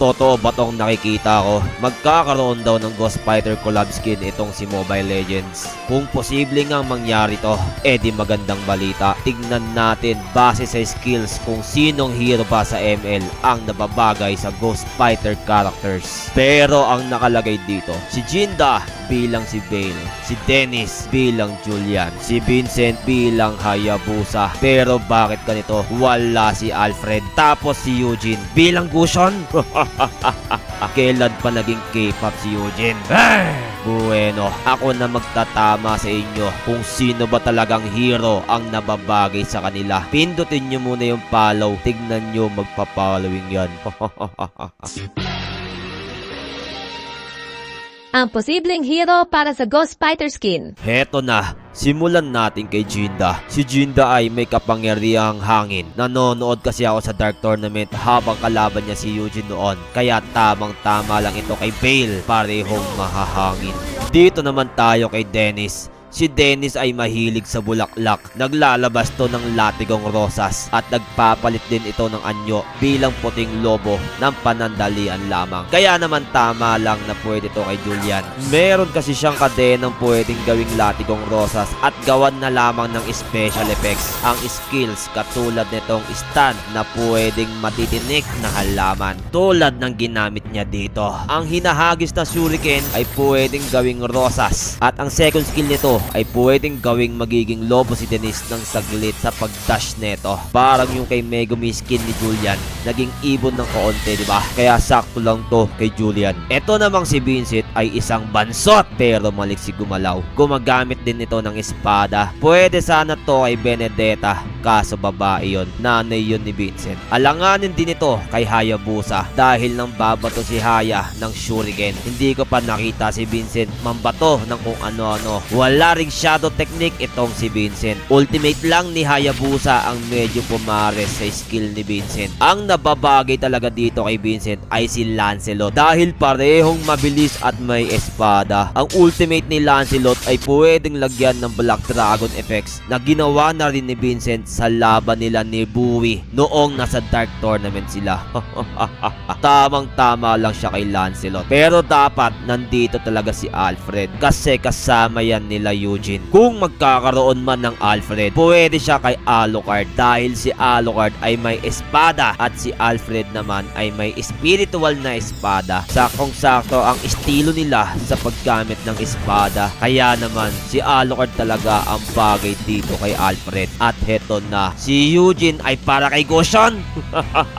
Totoo ba tong nakikita ko? Magkakaroon daw ng Ghost Fighter collab skin itong si Mobile Legends. Kung posible nga mangyari to, eh di magandang balita. Tignan natin base sa skills kung sinong hero ba sa ML ang nababagay sa Ghost Fighter characters. Pero ang nakalagay dito, si Jinda bilang si Bale, si Dennis bilang Julian, si Vincent bilang Hayabusa. Pero bakit ganito? Wala si Alfred. Tapos si Eugene bilang Gushon. Kailan pa naging K-pop si Eugene? Bueno, ako na magtatama sa inyo kung sino ba talagang hero ang nababagay sa kanila. Pindutin nyo muna yung follow. Tignan nyo magpa-following yan. Ang posibleng hero para sa Ghost Fighter skin. Heto na, simulan natin kay Jinda. Si Jinda ay may kapangyarihang hangin. Nanonood kasi ako sa Dark Tournament habang kalaban niya si Eugene noon. Kaya tamang tama lang ito kay Bale. Parehong mahahangin. Dito naman tayo kay Dennis. Si Dennis ay mahilig sa bulaklak. Naglalabas to ng latigong rosas at nagpapalit din ito ng anyo bilang puting lobo ng panandalian lamang. Kaya naman tama lang na pwede to kay Julian. Meron kasi siyang kadenang pwedeng gawing latigong rosas at gawan na lamang ng special effects ang skills katulad nitong stand na pwedeng matitinik na halaman tulad ng ginamit niya dito. Ang hinahagis na shuriken ay pwedeng gawing rosas at ang second skill nito ay pwedeng gawing magiging lobo si Dennis ng saglit sa pag-dash neto. Parang yung kay Megumi skin ni Julian, naging ibon ng kaunti, di ba? Kaya sakto lang to kay Julian. Ito namang si Vincent ay isang bansot pero maliksi gumalaw. Gumagamit din ito ng espada. Pwede sana to kay Benedetta, kaso babae yon. Nanay yun ni Vincent. Alanganin din ito kay Hayabusa dahil nang babato si Haya ng shuriken. Hindi ko pa nakita si Vincent mambato ng kung ano-ano. Wala ring shadow technique itong si Vincent. Ultimate lang ni Hayabusa ang medyo pumares sa skill ni Vincent. Ang nababagay talaga dito kay Vincent ay si Lancelot dahil parehong mabilis at may espada. Ang ultimate ni Lancelot ay pwedeng lagyan ng Black Dragon effects na ginawa na rin ni Vincent sa laban nila ni Bowie noong nasa Dark Tournament sila. Tamang tama lang siya kay Lancelot. Pero dapat nandito talaga si Alfred kasi kasama yan nila Eugene. Kung magkakaroon man ng Alfred, pwede siya kay Alucard dahil si Alucard ay may espada at si Alfred naman ay may spiritual na espada. Sakong sakto ang estilo nila sa paggamit ng espada. Kaya naman si Alucard talaga ang bagay dito kay Alfred. At heto na, si Eugene ay para kay Goshan.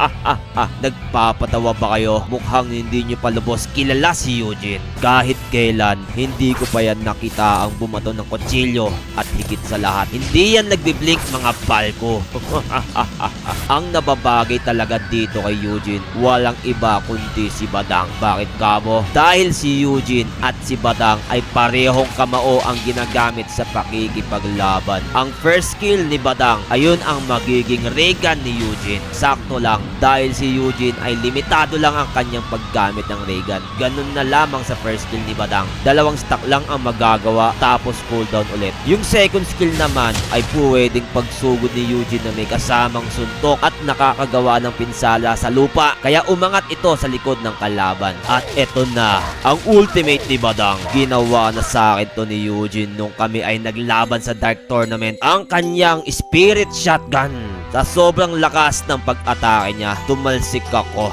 Nagpapatawa ba kayo? Mukhang hindi nyo palubos kilala si Eugene. Kahit kailan, hindi ko pa yan nakita ang bumato ng kutsilyo at higit sa lahat, hindi yan nagbiblink mga palko. ang nababagay talaga dito kay Eugene, walang iba kundi si Badang. Bakit kamo? Dahil si Eugene at si Badang ay parehong kamao ang ginagamit sa pakikipaglaban. Ang first skill ni Badang, ayun ang magiging Regan ni Eugene. Sakto lang, dahil si Eugene ay limitado lang ang kanyang paggamit ng Regan. Ganun na lamang sa first skill ni Badang. Dalawang stack lang ang magagawa tapos cooldown ulit. Yung second skill naman ay pwedeng pagsugod ni Eugene na may kasamang suntok at nakakagawa ng pinsala sa lupa. Kaya umangat ito sa likod ng kalaban. At eto na, ang ultimate ni Badang. Ginawa na sa akin to ni Eugene nung kami ay naglaban sa Dark Tournament. Ang kanyang Spirit Shotgun. Sa sobrang lakas ng pag-atake niya, tumalsik ako.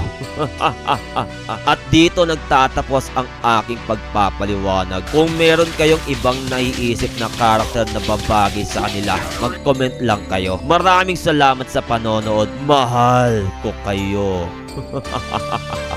At dito nagtatapos ang aking pagpapaliwanag. Kung meron kayong ibang naiisip na karakter na babagay sa kanila, mag-comment lang kayo. Maraming salamat sa panonood. Mahal ko kayo.